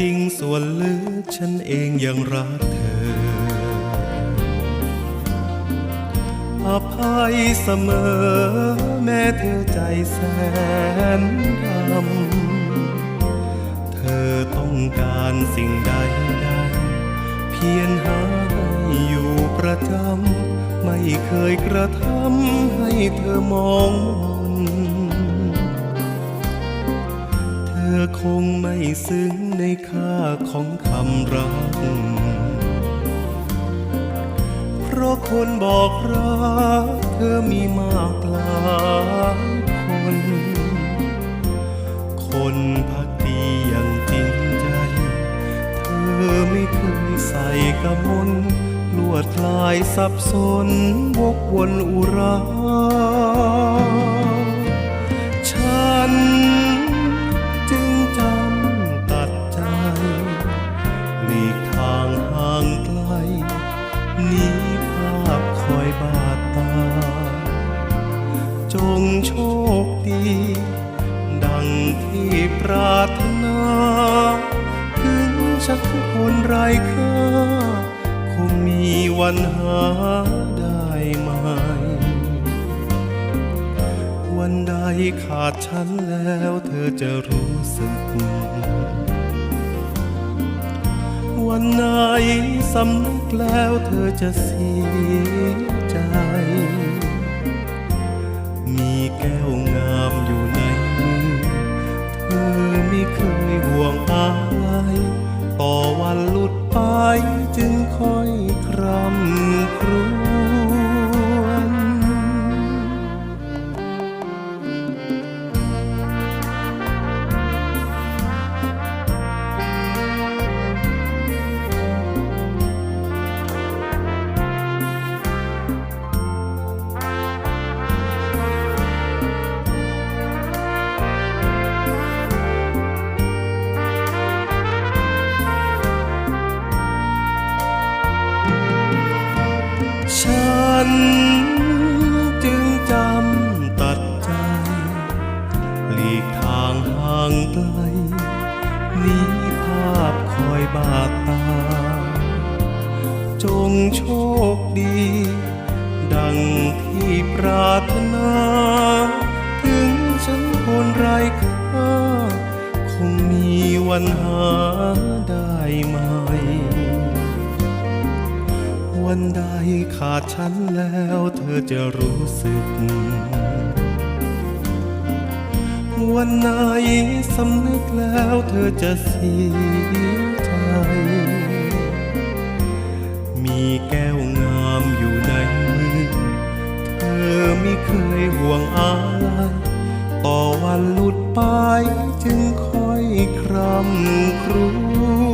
จริงส่วนลึกฉันเองยังรักเธอ อภัยเสมอแม้เธอใจแสนดำเธอต้องการสิ่งใดใดเพียรหาอยู่ประจำไม่เคยกระทำให้เธอมองมน อคงไม่ซึ้งในค่าของคำรัก เพราะคนบอกรักเธอมีมากหลายคน คนพักดีอย่างจริงใจ เธอไม่เคยใส่กระมนลวดลายสับสนวกวนอุรา อยบาดตา จงโชคดี ดังที่ปรารถนา ถึงฉันคนไร้ค่า คงมีวันหาได้ไหม วันใดขาดฉันแล้วเธอจะรู้สึกวันไหนสำนึกแล้วเธอจะเสีย ห่วงอะไรต่อวันลุด นจึงจำตัดใจ หลีกทางห่างไกลหนีภาพคอยบาดตา จงโชคดี ดังที่ปรารถนา ถึงฉันคนไร้ค่า คงมีวันหาได้ไหม วันใดขาดฉันแล้วเธอจะรู้สึก วันไหนสำนึกแล้วเธอจะเสียใจ มีแก้วงามอยู่ในมือ เธอไม่เคยห่วงอะไรต่อวันหลุดไปจึงค่อยคร่ำครว